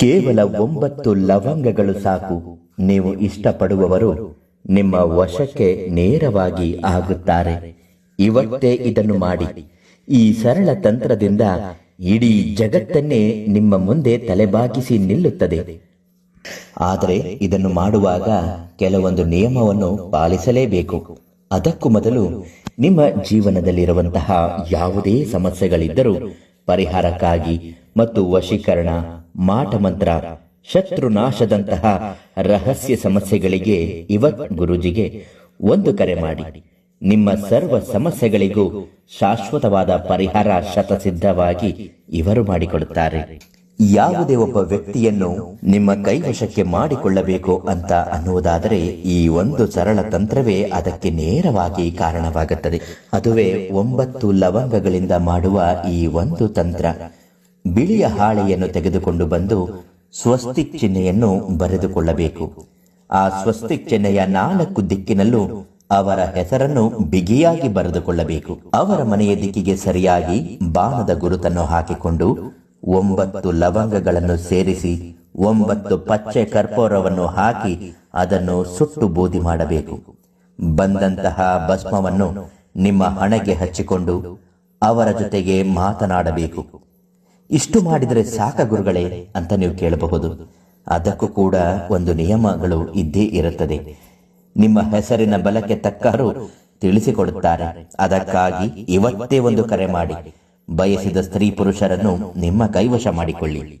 ಕೇವಲ ಒಂಬತ್ತು ಲವಂಗಗಳು ಸಾಕು. ನೀವು ಇಷ್ಟಪಡುವವರು ನಿಮ್ಮ ವಶಕ್ಕೆ ನೇರವಾಗಿ ಆಗುತ್ತಾರೆ. ಇವತ್ತೇ ಇದನ್ನು ಮಾಡಿ. ಈ ಸರಳ ತಂತ್ರದಿಂದ ಇಡೀ ಜಗತ್ತನ್ನೇ ನಿಮ್ಮ ಮುಂದೆ ತಲೆಬಾಗಿಸಿ ನಿಲ್ಲುತ್ತದೆ. ಆದರೆ ಇದನ್ನು ಮಾಡುವಾಗ ಕೆಲವೊಂದು ನಿಯಮವನ್ನು ಪಾಲಿಸಲೇಬೇಕು. ಅದಕ್ಕೂ ಮೊದಲು ನಿಮ್ಮ ಜೀವನದಲ್ಲಿರುವಂತಹ ಯಾವುದೇ ಸಮಸ್ಯೆಗಳಿದ್ದರೂ ಪರಿಹಾರಕ್ಕಾಗಿ ಮತ್ತು ವಶೀಕರಣ ಮಾಟಮಂತ್ರ, ಶತ್ರುನಾಶದಂತಹ ರಹಸ್ಯ ಸಮಸ್ಯೆಗಳಿಗೆ ಇವತ್ ಗುರುಜಿಗೆ ಒಂದು ಕರೆ ಮಾಡಿ. ನಿಮ್ಮ ಸರ್ವ ಸಮಸ್ಯೆಗಳಿಗೂ ಶಾಶ್ವತವಾದ ಪರಿಹಾರ ಶತಸಿದ್ಧವಾಗಿ ಇವರು ಮಾಡಿಕೊಡುತ್ತಾರೆ. ಯಾವುದೇ ಒಬ್ಬ ವ್ಯಕ್ತಿಯನ್ನು ನಿಮ್ಮ ಕೈವಶಕ್ಕೆ ಮಾಡಿಕೊಳ್ಳಬೇಕು ಅಂತ ಅನ್ನುವುದಾದರೆ ಈ ಒಂದು ಸರಳ ತಂತ್ರವೇ ಅದಕ್ಕೆ ನೇರವಾಗಿ ಕಾರಣವಾಗುತ್ತದೆ. ಅದುವೇ ಒಂಬತ್ತು ಲವಂಗಗಳಿಂದ ಮಾಡುವ ಈ ಒಂದು ತಂತ್ರ. ಬಿಳಿಯ ಹಾಳೆಯನ್ನು ತೆಗೆದುಕೊಂಡು ಬಂದು ಸ್ವಸ್ತಿಕ್ ಚಿಹ್ನೆಯನ್ನು ಬರೆದುಕೊಳ್ಳಬೇಕು. ಆ ಸ್ವಸ್ತಿಕ್ ಚಿಹ್ನೆಯ ನಾಲ್ಕು ದಿಕ್ಕಿನಲ್ಲೂ ಅವರ ಹೆಸರನ್ನು ಬಿಗಿಯಾಗಿ ಬರೆದುಕೊಳ್ಳಬೇಕು. ಅವರ ಮನೆಯ ದಿಕ್ಕಿಗೆ ಸರಿಯಾಗಿ ಬಾಣದ ಗುರುತನ್ನು ಹಾಕಿಕೊಂಡು ಒಂಬತ್ತು ಲವಂಗಗಳನ್ನು ಸೇರಿಸಿ ಒಂಬತ್ತು ಪಚ್ಚೆ ಕರ್ಪೂರವನ್ನು ಹಾಕಿ ಅದನ್ನು ಸುಟ್ಟು ಬೂದಿ ಮಾಡಬೇಕು. ಬಂದಂತಹ ಭಸ್ಮವನ್ನು ನಿಮ್ಮ ಹಣೆಗೆ ಹಚ್ಚಿಕೊಂಡು ಅವರ ಜೊತೆಗೆ ಮಾತನಾಡಬೇಕು. ಇಷ್ಟು ಮಾಡಿದರೆ ಸಾಕ ಗುರುಗಳೇ ಅಂತ ನೀವು ಕೇಳಬಹುದು. ಅದಕ್ಕೂ ಕೂಡ ಒಂದು ನಿಯಮಗಳು ಇದ್ದೇ ಇರುತ್ತದೆ. ನಿಮ್ಮ ಹೆಸರಿನ ಬಲಕ್ಕೆ ತಕ್ಕರು ತಿಳಿಸಿಕೊಡುತ್ತಾರೆ. ಅದಕ್ಕಾಗಿ ಇವತ್ತೇ ಒಂದು ಕರೆ ಮಾಡಿ. ಬಯಸಿದ ಸ್ತ್ರೀ ಪುರುಷರನ್ನು ನಿಮ್ಮ ಕೈವಶ ಮಾಡಿಕೊಳ್ಳಿ.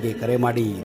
ನಂಬರ್ಗೆ ಕರೆ ಮಾಡಿ.